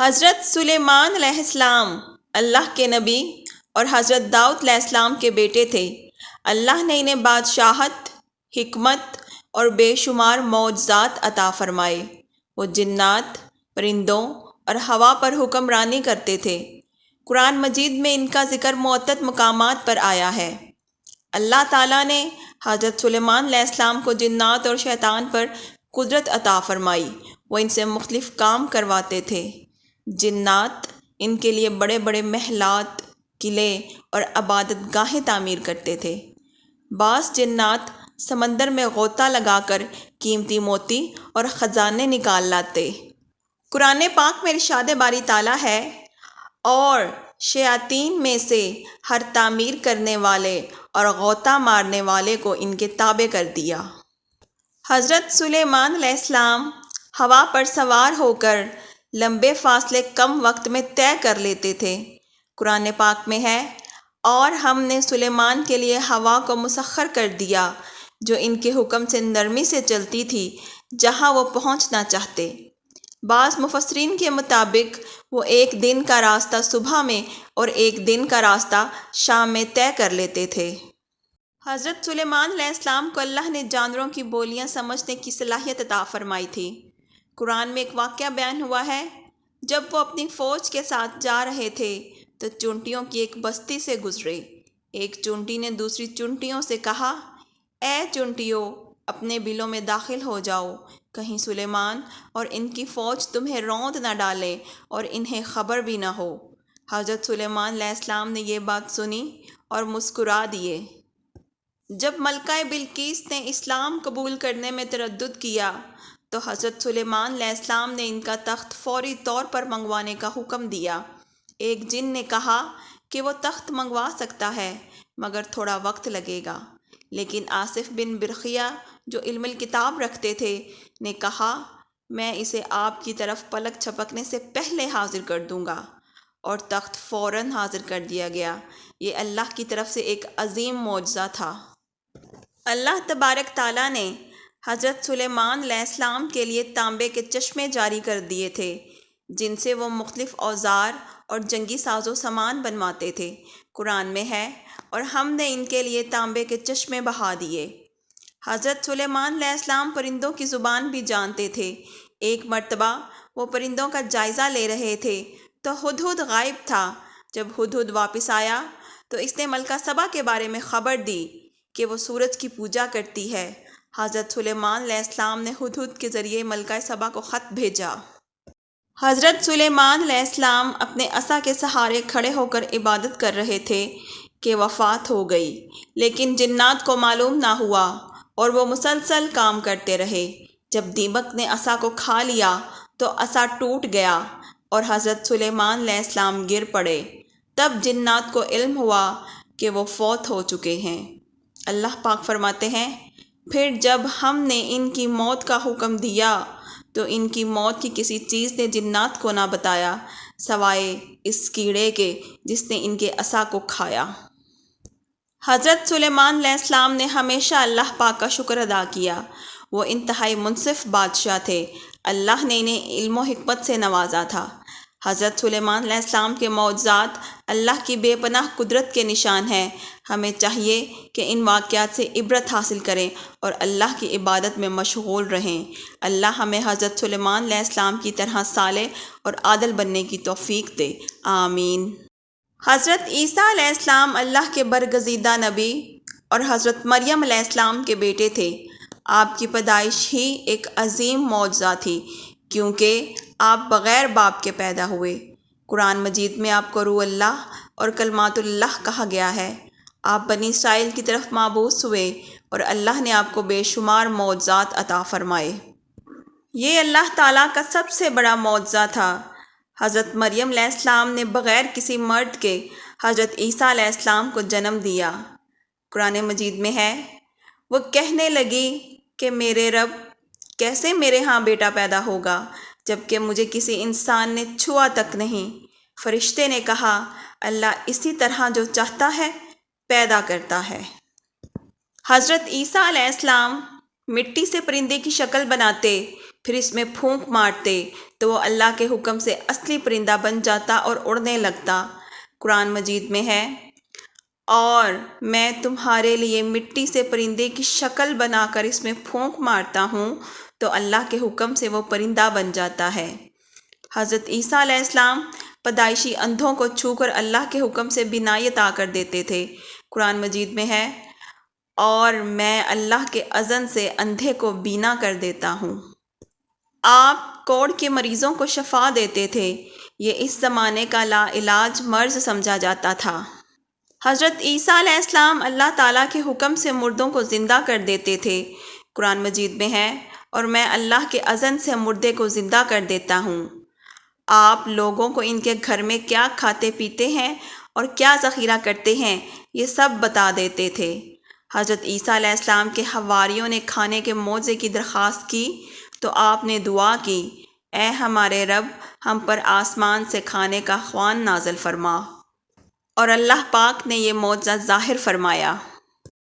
حضرت سلیمان علیہ السلام اللہ کے نبی اور حضرت داؤد علیہ السلام کے بیٹے تھے۔ اللہ نے انہیں بادشاہت، حکمت اور بے شمار معجزات عطا فرمائے۔ وہ جنات، پرندوں اور ہوا پر حکمرانی کرتے تھے۔ قرآن مجید میں ان کا ذکر معتد مقامات پر آیا ہے۔ اللہ تعالیٰ نے حضرت سلیمان علیہ السلام کو جنات اور شیطان پر قدرت عطا فرمائی۔ وہ ان سے مختلف کام کرواتے تھے۔ جنات ان کے لیے بڑے بڑے محلات، قلعے اور عبادت گاہیں تعمیر کرتے تھے۔ بعض جنات سمندر میں غوطہ لگا کر قیمتی موتی اور خزانے نکال لاتے۔ قرآن پاک میں ارشاد باری تعالیٰ ہے، اور شیاطین میں سے ہر تعمیر کرنے والے اور غوطہ مارنے والے کو ان کے تابع کر دیا۔ حضرت سلیمان علیہ السلام ہوا پر سوار ہو کر لمبے فاصلے کم وقت میں طے کر لیتے تھے۔ قرآن پاک میں ہے، اور ہم نے سلیمان کے لیے ہوا کو مسخر کر دیا، جو ان کے حکم سے نرمی سے چلتی تھی، جہاں وہ پہنچنا چاہتے۔ بعض مفسرین کے مطابق، وہ ایک دن کا راستہ صبح میں اور ایک دن کا راستہ شام میں طے کر لیتے تھے۔ حضرت سلیمان علیہ السلام کو اللہ نے جانوروں کی بولیاں سمجھنے کی صلاحیت عطا فرمائی تھی۔ قرآن میں ایک واقعہ بیان ہوا ہے۔ جب وہ اپنی فوج کے ساتھ جا رہے تھے، تو چونٹیوں کی ایک بستی سے گزرے۔ ایک چونٹی نے دوسری چونٹیوں سے کہا، اے چونٹیوں، اپنے بلوں میں داخل ہو جاؤ۔ کہیں سلیمان اور ان کی فوج تمہیں روند نہ ڈالے اور انہیں خبر بھی نہ ہو۔ حضرت سلیمان علیہ السلام نے یہ بات سنی اور مسکرا دیے۔ جب ملکہ بلکیس نے اسلام قبول کرنے میں تردد کیا تو حضرت سلیمان علیہ السلام نے ان کا تخت فوری طور پر منگوانے کا حکم دیا۔ ایک جن نے کہا کہ وہ تخت منگوا سکتا ہے، مگر تھوڑا وقت لگے گا۔ لیکن آصف بن برقیہ جو علم الکتاب رکھتے تھے، نے کہا، میں اسے آپ کی طرف پلک چھپکنے سے پہلے حاضر کر دوں گا۔ اور تخت فوراً حاضر کر دیا گیا۔ یہ اللہ کی طرف سے ایک عظیم معجزہ تھا۔ اللہ تبارک تعالیٰ نے حضرت سلیمان علیہ السلام کے لیے تانبے کے چشمے جاری کر دیے تھے، جن سے وہ مختلف اوزار اور جنگی ساز و سامان بنواتے تھے۔ قرآن میں ہے، اور ہم نے ان کے لیے تانبے کے چشمے بہا دیے۔ حضرت سلیمان علیہ السلام پرندوں کی زبان بھی جانتے تھے۔ ایک مرتبہ وہ پرندوں کا جائزہ لے رہے تھے، تو ہد ہد غائب تھا۔ جب ہد ہد واپس آیا، تو اس نے ملکہ صبا کے بارے میں خبر دی کہ وہ سورج کی پوجا کرتی ہے۔ حضرت سلیمان علیہ السلام نے ہد ہد کے ذریعے ملکہ صبا کو خط بھیجا۔ حضرت سلیمان علیہ السلام اپنے عصا کے سہارے کھڑے ہو کر عبادت کر رہے تھے کہ وفات ہو گئی، لیکن جنات کو معلوم نہ ہوا اور وہ مسلسل کام کرتے رہے۔ جب دیمک نے عصا کو کھا لیا تو عصا ٹوٹ گیا اور حضرت سلیمان علیہ السلام گر پڑے۔ تب جنات کو علم ہوا کہ وہ فوت ہو چکے ہیں۔ اللہ پاک فرماتے ہیں پھر جب ہم نے ان کی موت کا حکم دیا تو ان کی موت کی کسی چیز نے جنات کو نہ بتایا، سوائے اس کیڑے کے جس نے ان کے عصا کو کھایا۔ حضرت سلیمان علیہ السلام نے ہمیشہ اللہ پاک کا شکر ادا کیا۔ وہ انتہائی منصف بادشاہ تھے۔ اللہ نے انہیں علم و حکمت سے نوازا تھا۔ حضرت سلیمان علیہ السلام کے معجزات اللہ کی بے پناہ قدرت کے نشان ہیں۔ ہمیں چاہیے کہ ان واقعات سے عبرت حاصل کریں اور اللہ کی عبادت میں مشغول رہیں۔ اللہ ہمیں حضرت سلیمان علیہ السلام کی طرح صالح اور عادل بننے کی توفیق دے۔ آمین۔ حضرت عیسیٰ علیہ السلام اللہ کے برگزیدہ نبی اور حضرت مریم علیہ السلام کے بیٹے تھے۔ آپ کی پیدائش ہی ایک عظیم معجزہ تھی۔ کیونکہ آپ بغیر باپ کے پیدا ہوئے۔ قرآن مجید میں آپ کو روح اللہ اور کلمات اللہ کہا گیا ہے۔ آپ بنی اسرائیل کی طرف مابوس ہوئے اور اللہ نے آپ کو بے شمار معجزات عطا فرمائے۔ یہ اللہ تعالیٰ کا سب سے بڑا معجزہ تھا۔ حضرت مریم علیہ السلام نے بغیر کسی مرد کے حضرت عیسیٰ علیہ السلام کو جنم دیا۔ قرآن مجید میں ہے، وہ کہنے لگی کہ میرے رب کیسے میرے ہاں بیٹا پیدا ہوگا جبکہ مجھے کسی انسان نے چھوا تک نہیں؟ فرشتے نے کہا، اللہ اسی طرح جو چاہتا ہے پیدا کرتا ہے۔ حضرت عیسیٰ علیہ السلام مٹی سے پرندے کی شکل بناتے، پھر اس میں پھونک مارتے تو وہ اللہ کے حکم سے اصلی پرندہ بن جاتا اور اڑنے لگتا۔ قرآن مجید میں ہے، اور میں تمہارے لیے مٹی سے پرندے کی شکل بنا کر اس میں پھونک مارتا ہوں۔ تو اللہ کے حکم سے وہ پرندہ بن جاتا ہے۔ حضرت عیسیٰ علیہ السلام پیدائشی اندھوں کو چھو کر اللہ کے حکم سے بینائیت آ کر دیتے تھے۔ قرآن مجید میں ہے، اور میں اللہ کے اذن سے اندھے کو بینا کر دیتا ہوں۔ آپ کوڑ کے مریضوں کو شفا دیتے تھے۔ یہ اس زمانے کا لا علاج مرض سمجھا جاتا تھا۔ حضرت عیسیٰ علیہ السلام اللہ تعالیٰ کے حکم سے مردوں کو زندہ کر دیتے تھے۔ قرآن مجید میں ہے اور میں اللہ کے اذن سے مردے کو زندہ کر دیتا ہوں۔ آپ لوگوں کو ان کے گھر میں کیا کھاتے پیتے ہیں اور کیا ذخیرہ کرتے ہیں، یہ سب بتا دیتے تھے۔ حضرت عیسیٰ علیہ السلام کے حواریوں نے کھانے کے موضے کی درخواست کی تو آپ نے دعا کی، اے ہمارے رب، ہم پر آسمان سے کھانے کا خوان نازل فرما۔ اور اللہ پاک نے یہ معجزہ ظاہر فرمایا۔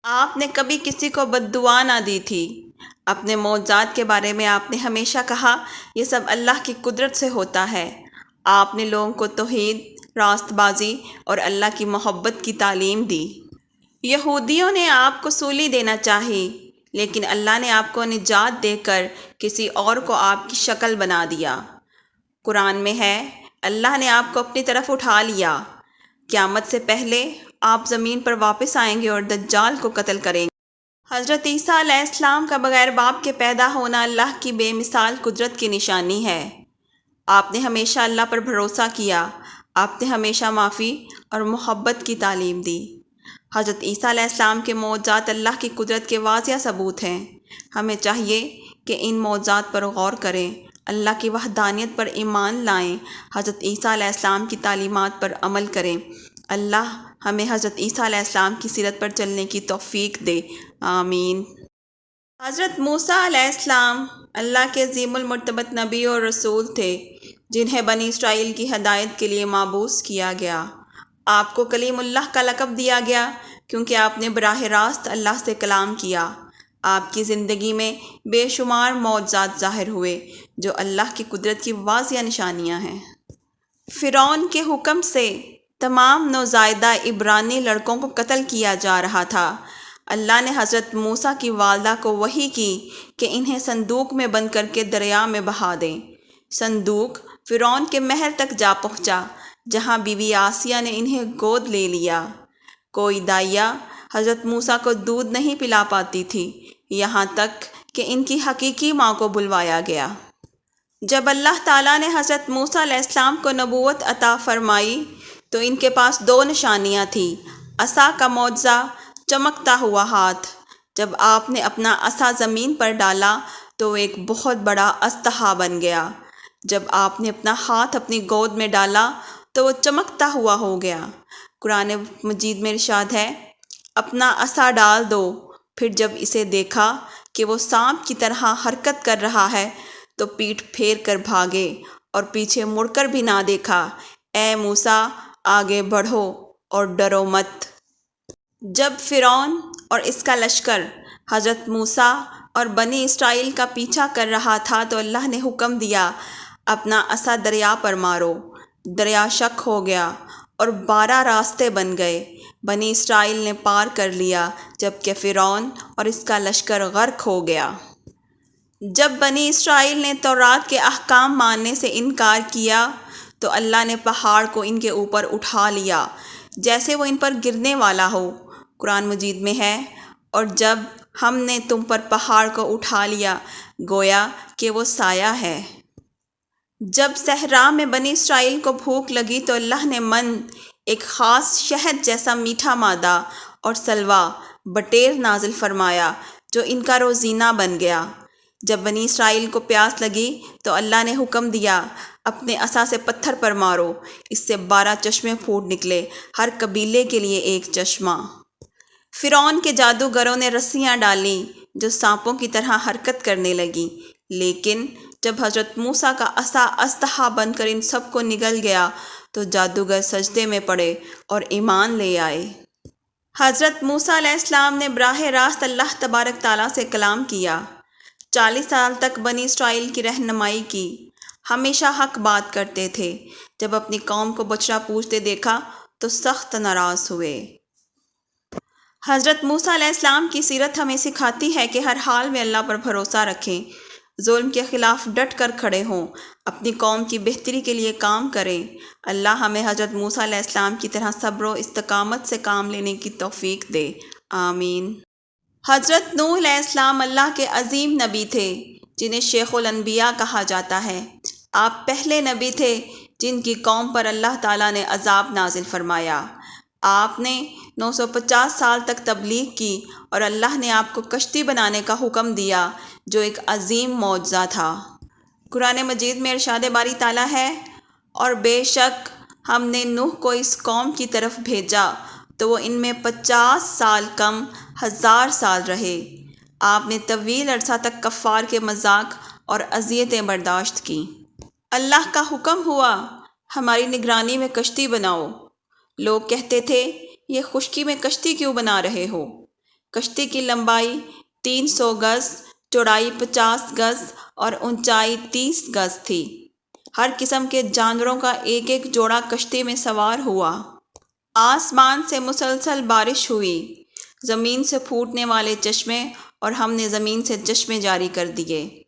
آپ نے کبھی کسی کو بد دعا نہ دی تھی۔ اپنے معجزات کے بارے میں آپ نے ہمیشہ کہا، یہ سب اللہ کی قدرت سے ہوتا ہے۔ آپ نے لوگوں کو توحید راست بازی اور اللہ کی محبت کی تعلیم دی۔ یہودیوں نے آپ کو سولی دینا چاہی، لیکن اللہ نے آپ کو نجات دے کر کسی اور کو آپ کی شکل بنا دیا۔ قرآن میں ہے، اللہ نے آپ کو اپنی طرف اٹھا لیا۔ قیامت سے پہلے آپ زمین پر واپس آئیں گے اور دجال کو قتل کریں گے۔ حضرت عیسیٰ علیہ السلام کا بغیر باپ کے پیدا ہونا اللہ کی بے مثال قدرت کی نشانی ہے۔ آپ نے ہمیشہ اللہ پر بھروسہ کیا، آپ نے ہمیشہ معافی اور محبت کی تعلیم دی۔ حضرت عیسیٰ علیہ السلام کے معجزات اللہ کی قدرت کے واضح ثبوت ہیں۔ ہمیں چاہیے کہ ان معجزات پر غور کریں، اللہ کی وحدانیت پر ایمان لائیں، حضرت عیسیٰ علیہ السلام کی تعلیمات پر عمل کریں۔ اللہ ہمیں حضرت عیسیٰ علیہ السلام کی سیرت پر چلنے کی توفیق دے۔ آمین۔ حضرت موسیٰ علیہ السلام اللہ کے عظیم المرتبت نبی اور رسول تھے، جنہیں بنی اسرائیل کی ہدایت کے لیے معبوس کیا گیا۔ آپ کو کلیم اللہ کا لقب دیا گیا کیونکہ آپ نے براہ راست اللہ سے کلام کیا۔ آپ کی زندگی میں بے شمار معجزات ظاہر ہوئے جو اللہ کی قدرت کی واضح نشانیاں ہیں۔ فرعون کے حکم سے تمام نوزائیدہ عبرانی لڑکوں کو قتل کیا جا رہا تھا۔ اللہ نے حضرت موسیٰ کی والدہ کو وہی کی کہ انہیں صندوق میں بند کر کے دریا میں بہا دیں صندوق فرعون کے محل تک جا پہنچا، جہاں بیوی آسیہ نے انہیں گود لے لیا۔ کوئی دائیا حضرت موسیٰ کو دودھ نہیں پلا پاتی تھی، یہاں تک کہ ان کی حقیقی ماں کو بلوایا گیا۔ جب اللہ تعالیٰ نے حضرت موسیٰ علیہ السلام کو نبوت عطا فرمائی، تو ان کے پاس دو نشانیاں تھیں۔ عصا کا معجزہ چمکتا ہوا ہاتھ۔ جب آپ نے اپنا عصا زمین پر ڈالا تو وہ ایک بہت بڑا استحا بن گیا۔ جب آپ نے اپنا ہاتھ اپنی گود میں ڈالا تو وہ چمکتا ہوا ہو گیا۔ قرآن مجید میں ارشاد ہے، اپنا عصا ڈال دو۔ پھر جب اسے دیکھا کہ وہ سانپ کی طرح حرکت کر رہا ہے تو پیٹھ پھیر کر بھاگے اور پیچھے مڑ کر بھی نہ دیکھا۔ اے موسا آگے بڑھو اور ڈرو مت۔ جب فرعون اور اس کا لشکر، حضرت موسیٰ اور بنی اسرائیل کا پیچھا کر رہا تھا تو اللہ نے حکم دیا، اپنا عصا دریا پر مارو۔ دریا شک ہو گیا اور بارہ راستے بن گئے۔ بنی اسرائیل نے پار کر لیا جبکہ فرعون اور اس کا لشکر غرق ہو گیا۔ جب بنی اسرائیل نے تورات کے احکام ماننے سے انکار کیا تو اللہ نے پہاڑ کو ان کے اوپر اٹھا لیا، جیسے وہ ان پر گرنے والا ہو۔ قرآن مجید میں ہے۔ اور جب ہم نے تم پر پہاڑ کو اٹھا لیا، گویا کہ وہ سایہ ہے۔ جب صحرا میں بنی اسرائیل کو بھوک لگی تو اللہ نے من ایک خاص شہد جیسا میٹھا مادہ اور سلوا بٹیر نازل فرمایا، جو ان کا روزینہ بن گیا۔ جب بنی اسرائیل کو پیاس لگی تو اللہ نے حکم دیا، اپنے عصا سے پتھر پر مارو، اس سے بارہ چشمے پھوٹ نکلے، ہر قبیلے کے لیے ایک چشمہ۔ فرعون کے جادوگروں نے رسیاں ڈالیں جو سانپوں کی طرح حرکت کرنے لگیں۔ لیکن جب حضرت موسیٰ کا عصا استحا بن کر ان سب کو نگل گیا تو جادوگر سجدے میں پڑے اور ایمان لے آئے۔ حضرت موسیٰ علیہ السلام نے براہ راست اللہ تبارک تعالیٰ سے کلام کیا۔ چالیس سال تک بنی اسرائیل کی رہنمائی کی۔ ہمیشہ حق بات کرتے تھے۔ جب اپنی قوم کو بچڑا پوچھتے دیکھا تو سخت ناراض ہوئے۔ حضرت موسیٰ علیہ السلام کی سیرت ہمیں سکھاتی ہے کہ ہر حال میں اللہ پر بھروسہ رکھیں۔ ظلم کے خلاف ڈٹ کر کھڑے ہوں، اپنی قوم کی بہتری کے لیے کام کریں۔ اللہ ہمیں حضرت موسیٰ علیہ السلام کی طرح صبر و استقامت سے کام لینے کی توفیق دے۔ آمین۔ حضرت نوح علیہ السلام اللہ کے عظیم نبی تھے، جنہیں شیخ الانبیاء کہا جاتا ہے۔ آپ پہلے نبی تھے جن کی قوم پر اللہ تعالیٰ نے عذاب نازل فرمایا۔ آپ نے نو سو پچاس سال تک تبلیغ کی اور اللہ نے آپ کو کشتی بنانے کا حکم دیا، جو ایک عظیم معجزہ تھا۔ قرآن مجید میں ارشاد باری تعالیٰ ہے، اور بے شک ہم نے نوح کو اس قوم کی طرف بھیجا تو وہ ان میں پچاس سال کم ہزار سال رہے۔ آپ نے طویل عرصہ تک کفار کے مذاق اور اذیتیں برداشت کیں اللہ کا حکم ہوا، ہماری نگرانی میں کشتی بناؤ۔ لوگ کہتے تھے یہ خشکی میں کشتی کیوں بنا رہے ہو؟ کشتی کی لمبائی تین سو گز، چوڑائی پچاس گز اور اونچائی تیس گز تھی۔ ہر قسم کے جانوروں کا ایک ایک جوڑا کشتی میں سوار ہوا۔ آسمان سے مسلسل بارش ہوئی۔ زمین سے پھوٹنے والے چشمے اور ہم نے زمین سے چشمے جاری کر دیے۔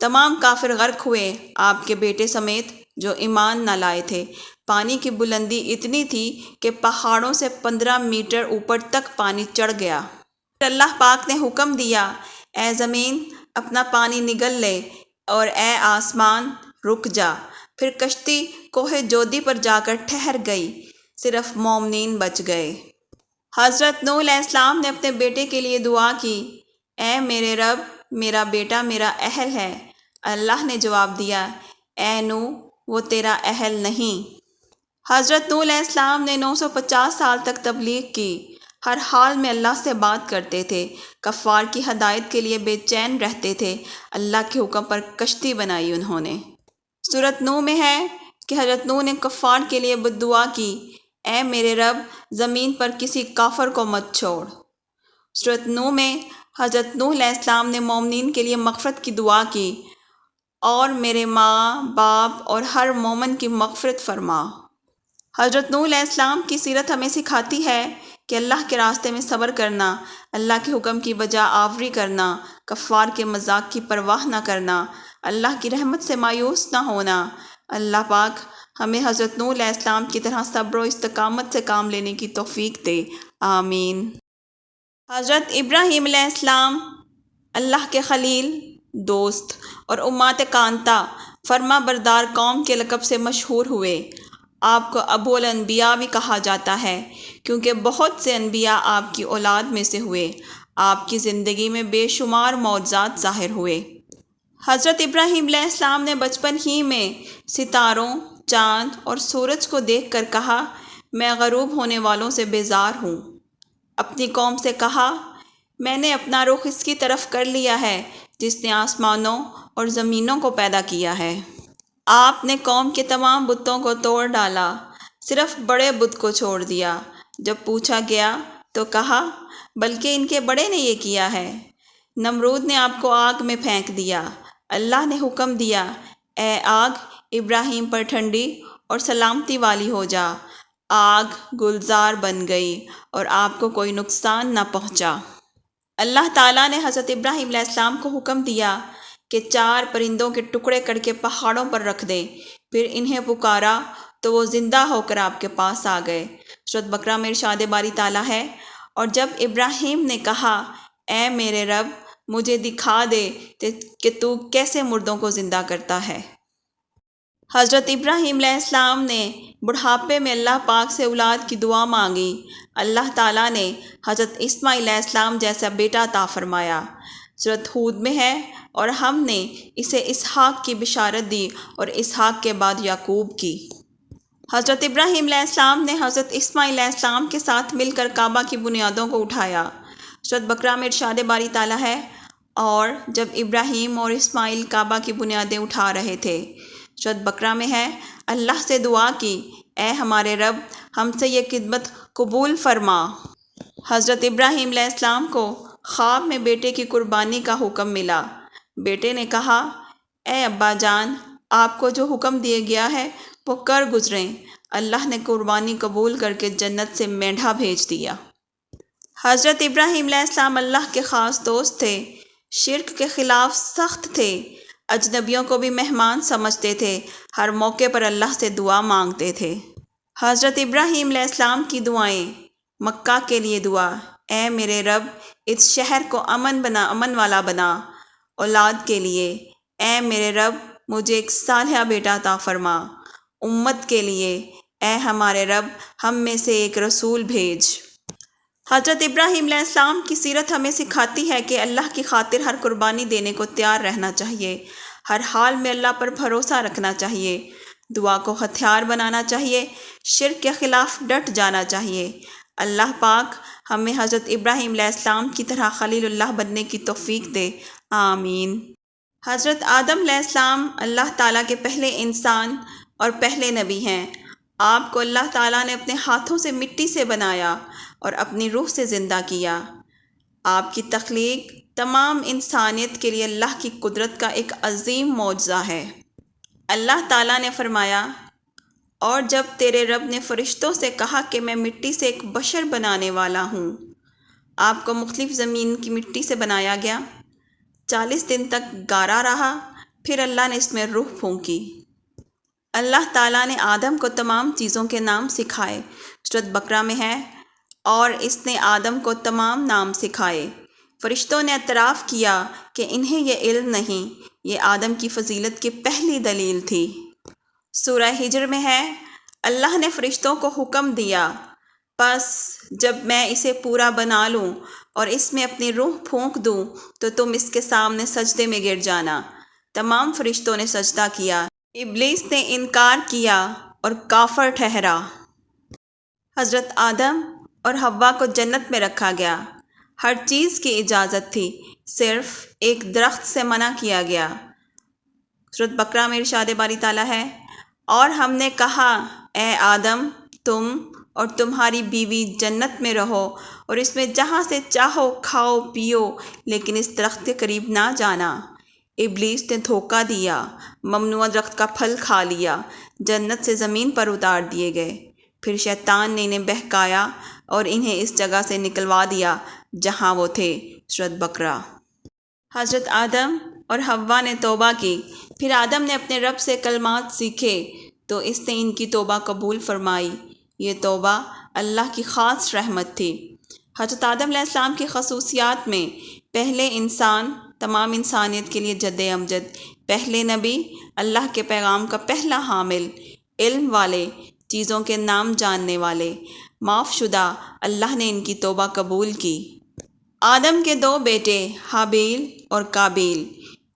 تمام کافر غرق ہوئے، آپ کے بیٹے سمیت جو ایمان نہ لائے تھے۔ پانی کی بلندی اتنی تھی کہ پہاڑوں سے پندرہ میٹر اوپر تک پانی چڑھ گیا۔ اللہ پاک نے حکم دیا، اے زمین، اپنا پانی نگل لے اور اے آسمان، رک جا پھر کشتی کوہ جودی پر جا کر ٹھہر گئی، صرف مومنین بچ گئے۔ حضرت نو علیہ السلام نے اپنے بیٹے کے لیے دعا کی، اے میرے رب، میرا بیٹا میرا اہل ہے۔ اللہ نے جواب دیا، اے نو وہ تیرا اہل نہیں۔ حضرت نو علیہ السلام نے نو سو پچاس سال تک تبلیغ کی۔ ہر حال میں اللہ سے بات کرتے تھے۔ کفار کی ہدایت کے لیے بے چین رہتے تھے۔ اللہ کے حکم پر کشتی بنائی انہوں نے۔ صورت نو میں ہے کہ حضرت نو نے کفار کے لیے بد دعا کی۔ اے میرے رب، زمین پر کسی کافر کو مت چھوڑ۔ صورت نو میں حضرت نو علیہ السلام نے مومنین کے لیے مغفرت کی دعا کی۔ اور میرے ماں، باپ اور ہر مومن کی مغفرت فرما۔ حضرت نو علیہ السلام کی سیرت ہمیں سکھاتی ہے کہ اللہ کے راستے میں صبر کرنا، اللہ کے حکم کی بجا آوری کرنا، کفار کے مذاق کی پرواہ نہ کرنا، اللہ کی رحمت سے مایوس نہ ہونا۔ اللہ پاک ہمیں حضرت نور علیہ السلام کی طرح صبر و استقامت سے کام لینے کی توفیق دے۔ آمین۔ حضرت ابراہیم علیہ السلام، اللہ کے خلیل، دوست اور امات کانتا، فرما بردار قوم کے لقب سے مشہور ہوئے۔ آپ کو ابو الانبیاء بھی کہا جاتا ہے، کیونکہ بہت سے انبیاء آپ کی اولاد میں سے ہوئے۔ آپ کی زندگی میں بے شمار معجزات ظاہر ہوئے۔ حضرت ابراہیم علیہ السلام نے بچپن ہی میں ستاروں، چاند اور سورج کو دیکھ کر کہا، میں غروب ہونے والوں سے بیزار ہوں۔ اپنی قوم سے کہا، میں نے اپنا رخ اس کی طرف کر لیا ہے، جس نے آسمانوں اور زمینوں کو پیدا کیا ہے۔ آپ نے قوم کے تمام بتوں کو توڑ ڈالا، صرف بڑے بت کو چھوڑ دیا۔ جب پوچھا گیا تو کہا، بلکہ ان کے بڑے نے یہ کیا ہے۔ نمرود نے آپ کو آگ میں پھینک دیا۔ اللہ نے حکم دیا، اے آگ، ابراہیم پر ٹھنڈی اور سلامتی والی ہو جا۔ آگ گلزار بن گئی اور آپ کو کوئی نقصان نہ پہنچا۔ اللہ تعالیٰ نے حضرت ابراہیم علیہ السلام کو حکم دیا کہ چار پرندوں کے ٹکڑے کر کے پہاڑوں پر رکھ دیں۔ پھر انہیں پکارا تو وہ زندہ ہو کر آپ کے پاس آ گئے۔ شرط بکرا میں ارشاد باری تعالیٰ ہے۔ اور جب ابراہیم نے کہا، اے میرے رب، مجھے دکھا دے کہ تو کیسے مردوں کو زندہ کرتا ہے؟ حضرت ابراہیم علیہ السلام نے بڑھاپے میں اللہ پاک سے اولاد کی دعا مانگی۔ اللہ تعالیٰ نے حضرت اسماعیل علیہ السلام جیسا بیٹا تا فرمایا۔ صورت حود میں ہے اور ہم نے اسے اسحاق کی بشارت دی اور اسحاق کے بعد یعقوب کی۔ حضرت ابراہیم علیہ السلام نے حضرت اسماعیل علیہ السلام کے ساتھ مل کر کعبہ کی بنیادوں کو اٹھایا۔ صورت بکرا میں ارشاد باری تعالیٰ ہے۔ اور جب ابراہیم اور اسماعیل کعبہ کی بنیادیں اٹھا رہے تھے صورت بکرا میں ہے۔ اللہ سے دعا کی، اے ہمارے رب، ہم سے یہ خدمت قبول فرما۔ حضرت ابراہیم علیہ السلام کو خواب میں بیٹے کی قربانی کا حکم ملا۔ بیٹے نے کہا، اے ابا جان، آپ کو جو حکم دیا گیا ہے، وہ کر گزریں۔ اللہ نے قربانی قبول کر کے جنت سے مینڈھا بھیج دیا۔ حضرت ابراہیم علیہ السلام اللہ کے خاص دوست تھے۔ شرک کے خلاف سخت تھے۔ اجنبیوں کو بھی مہمان سمجھتے تھے۔ ہر موقع پر اللہ سے دعا مانگتے تھے۔ حضرت ابراہیم علیہ السلام کی دعائیں۔ مکہ کے لیے دعا۔ اے میرے رب، اس شہر کو امن بنا، امن والا بنا۔ اولاد کے لیے، اے میرے رب، مجھے ایک صالحہ بیٹا عطا فرما۔ امت کے لیے، اے ہمارے رب، ہم میں سے ایک رسول بھیج۔ حضرت ابراہیم علیہ السلام کی سیرت ہمیں سکھاتی ہے کہ اللہ کی خاطر ہر قربانی دینے کو تیار رہنا چاہیے۔ ہر حال میں اللہ پر بھروسہ رکھنا چاہیے۔ دعا کو ہتھیار بنانا چاہیے۔ شرک کے خلاف ڈٹ جانا چاہیے۔ اللہ پاک ہمیں حضرت ابراہیم علیہ السلام کی طرح خلیل اللہ بننے کی توفیق دے۔ آمین۔ حضرت آدم علیہ السلام اللہ تعالیٰ کے پہلے انسان اور پہلے نبی ہیں۔ آپ کو اللہ تعالیٰ نے اپنے ہاتھوں سے مٹی سے بنایا اور اپنی روح سے زندہ کیا۔ آپ کی تخلیق تمام انسانیت کے لیے اللہ کی قدرت کا ایک عظیم معجزہ ہے۔ اللہ تعالیٰ نے فرمایا، اور جب تیرے رب نے فرشتوں سے کہا کہ میں مٹی سے ایک بشر بنانے والا ہوں، آپ کو مختلف زمین کی مٹی سے بنایا گیا۔ چالیس دن تک گارا رہا، پھر اللہ نے اس میں روح پھونکی۔ اللہ تعالیٰ نے آدم کو تمام چیزوں کے نام سکھائے صورت بکرا میں ہے، اور اس نے آدم کو تمام نام سکھائے۔ فرشتوں نے اعتراف کیا کہ انہیں یہ علم نہیں، یہ آدم کی فضیلت کی پہلی دلیل تھی۔ سورہ ہجر میں ہے، اللہ نے فرشتوں کو حکم دیا۔ بس جب میں اسے پورا بنا لوں اور اس میں اپنی روح پھونک دوں تو تم اس کے سامنے سجدے میں گر جانا۔ تمام فرشتوں نے سجدہ کیا۔ ابلیس نے انکار کیا اور کافر ٹھہرا۔ حضرت آدم اور ہوا کو جنت میں رکھا گیا۔ ہر چیز کی اجازت تھی، صرف ایک درخت سے منع کیا گیا۔ صورت بکرا میں ارشاد باری تعالیٰ ہے۔ اور ہم نے کہا، اے آدم، تم اور تمہاری بیوی جنت میں رہو اور اس میں جہاں سے چاہو کھاؤ، پیو، لیکن اس درخت کے قریب نہ جانا۔ ابلیس نے دھوکہ دیا ممنوع درخت کا پھل کھا لیا، جنت سے زمین پر اتار دیے گئے۔ پھر شیطان نے انہیں بہکایا اور انہیں اس جگہ سے نکلوا دیا جہاں وہ تھے شرد بکرا حضرت آدم اور ہوا نے توبہ کی۔ پھر آدم نے اپنے رب سے کلمات سیکھے، تو اس نے ان کی توبہ قبول فرمائی۔ یہ توبہ اللہ کی خاص رحمت تھی۔ حضرت آدم علیہ السلام کی خصوصیات میں پہلے انسان، تمام انسانیت کے لیے جد امجد، پہلے نبی، اللہ کے پیغام کا پہلا حامل، علم والے، چیزوں کے نام جاننے والے، معاف شدہ اللہ نے ان کی توبہ قبول کی۔ آدم کے دو بیٹے حابیل اور کابیل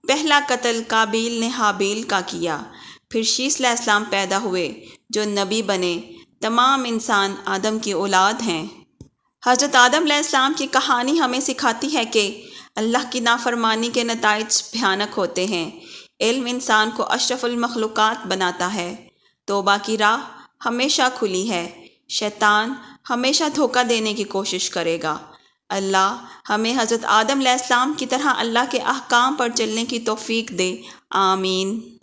پہلا قتل کابیل نے حابیل کا کیا۔ پھر شیس علیہ السلام پیدا ہوئے، جو نبی بنے۔ تمام انسان آدم کی اولاد ہیں۔ حضرت آدم علیہ السلام کی کہانی ہمیں سکھاتی ہے کہ اللہ کی نافرمانی کے نتائج بھیانک ہوتے ہیں۔ علم انسان کو اشرف المخلوقات بناتا ہے۔ توبہ کی راہ ہمیشہ کھلی ہے۔ شیطان ہمیشہ دھوکہ دینے کی کوشش کرے گا۔ اللہ ہمیں حضرت آدم علیہ السلام کی طرح اللہ کے احکام پر چلنے کی توفیق دے۔ آمین۔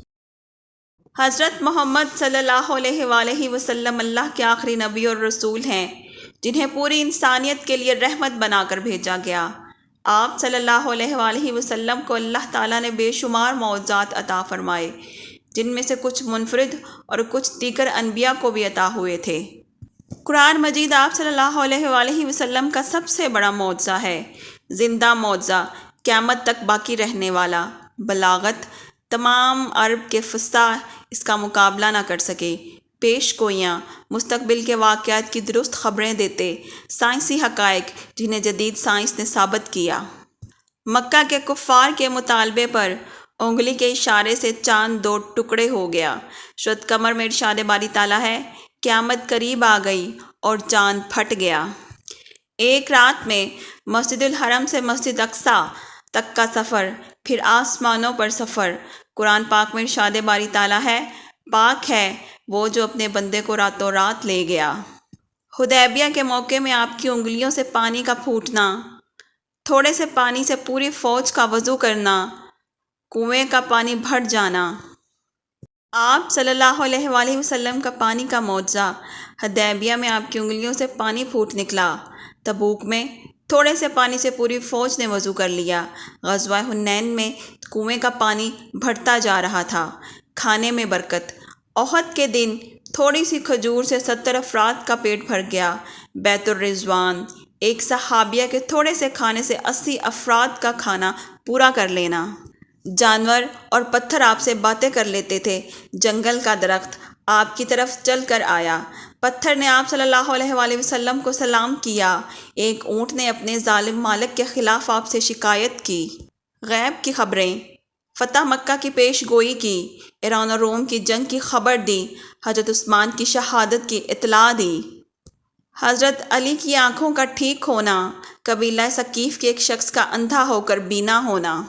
حضرت محمد صلی اللہ علیہ وآلہ وسلم اللہ کے آخری نبی اور رسول ہیں، جنہیں پوری انسانیت کے لیے رحمت بنا کر بھیجا گیا۔ آپ صلی اللہ علیہ وآلہ وسلم کو اللہ تعالیٰ نے بے شمار معوضات عطا فرمائے، جن میں سے کچھ منفرد اور کچھ دیگر انبیاء کو بھی عطا ہوئے تھے۔ قرآن مجید آپ صلی اللہ علیہ وآلہ وسلم کا سب سے بڑا معوضہ ہے، زندہ معوضہ قیامت تک باقی رہنے والا، بلاغت، تمام عرب کے فسطہ اس کا مقابلہ نہ کر سکے۔ پیش گوئیاں، مستقبل کے واقعات کی درست خبریں دیتے سائنسی حقائق جنہیں جدید سائنس نے ثابت کیا۔ مکہ کے کفار کے مطالبے پر انگلی کے اشارے سے چاند دو ٹکڑے ہو گیا۔ شد کمر میں ارشاد باری تعالیٰ ہے، قیامت قریب آ گئی اور چاند پھٹ گیا۔ ایک رات میں مسجد الحرم سے مسجد اقسا تک کا سفر، پھر آسمانوں پر سفر قرآن پاک میں ارشاد باری تعالیٰ ہے، پاک ہے وہ جو اپنے بندے کو راتوں رات لے گیا۔ حدیبیہ کے موقع میں آپ کی انگلیوں سے پانی کا پھوٹنا، تھوڑے سے پانی سے پوری فوج کا وضو کرنا، کنویں کا پانی بھٹ جانا۔ آپ صلی اللہ علیہ وآلہ وسلم کا پانی کا معجزہ حدیبیہ میں آپ کی انگلیوں سے پانی پھوٹ نکلا، تبوک میں تھوڑے سے پانی سے پوری فوج نے وضو کر لیا۔ غزوہ حنین میں کنویں کا پانی بڑھتا جا رہا تھا۔ کھانے میں برکت۔ عہد کے دن تھوڑی سی کھجور سے ستر افراد کا پیٹ بھر گیا۔ بیت الرضوان، ایک صحابیہ کے تھوڑے سے کھانے سے اسی افراد کا کھانا پورا کر لینا۔ جانور اور پتھر آپ سے باتیں کر لیتے تھے۔ جنگل کا درخت۔ آپ کی طرف چل کر آیا۔ پتھر نے آپ صلی اللہ علیہ وآلہ وسلم کو سلام کیا۔ ایک اونٹ نے اپنے ظالم مالک کے خلاف آپ سے شکایت کی۔ غیب کی خبریں۔ فتح مکہ کی پیش گوئی کی۔ ایران و روم کی جنگ کی خبر دی۔ حضرت عثمان کی شہادت کی اطلاع دی۔ حضرت علی کی آنکھوں کا ٹھیک ہونا۔ قبیلہ ثقیف کے ایک شخص کا اندھا ہو کر بینا ہونا۔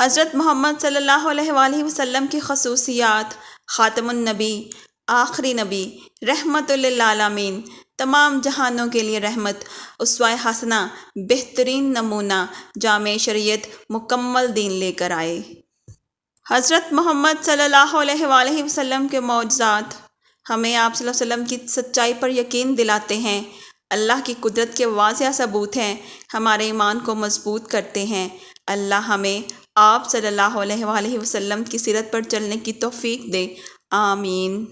حضرت محمد صلی اللہ علیہ وآلہ وسلم کی خصوصیات۔ خاتم النبی، آخری نبی، رحمت للعالمین، تمام جہانوں کے لیے رحمت، اسوائے حسنہ، بہترین نمونہ جامع شریعت مکمل دین لے کر آئے۔ حضرت محمد صلی اللہ علیہ وآلہ وسلم کے معجزات، ہمیں آپ صلی اللہ علیہ وسلم کی سچائی پر یقین دلاتے ہیں۔ اللہ کی قدرت کے واضح ثبوت ہیں، ہمارے ایمان کو مضبوط کرتے ہیں۔ اللہ ہمیں آپ صلی اللہ علیہ وآلہ وسلم کی سیرت پر چلنے کی توفیق دے آمین۔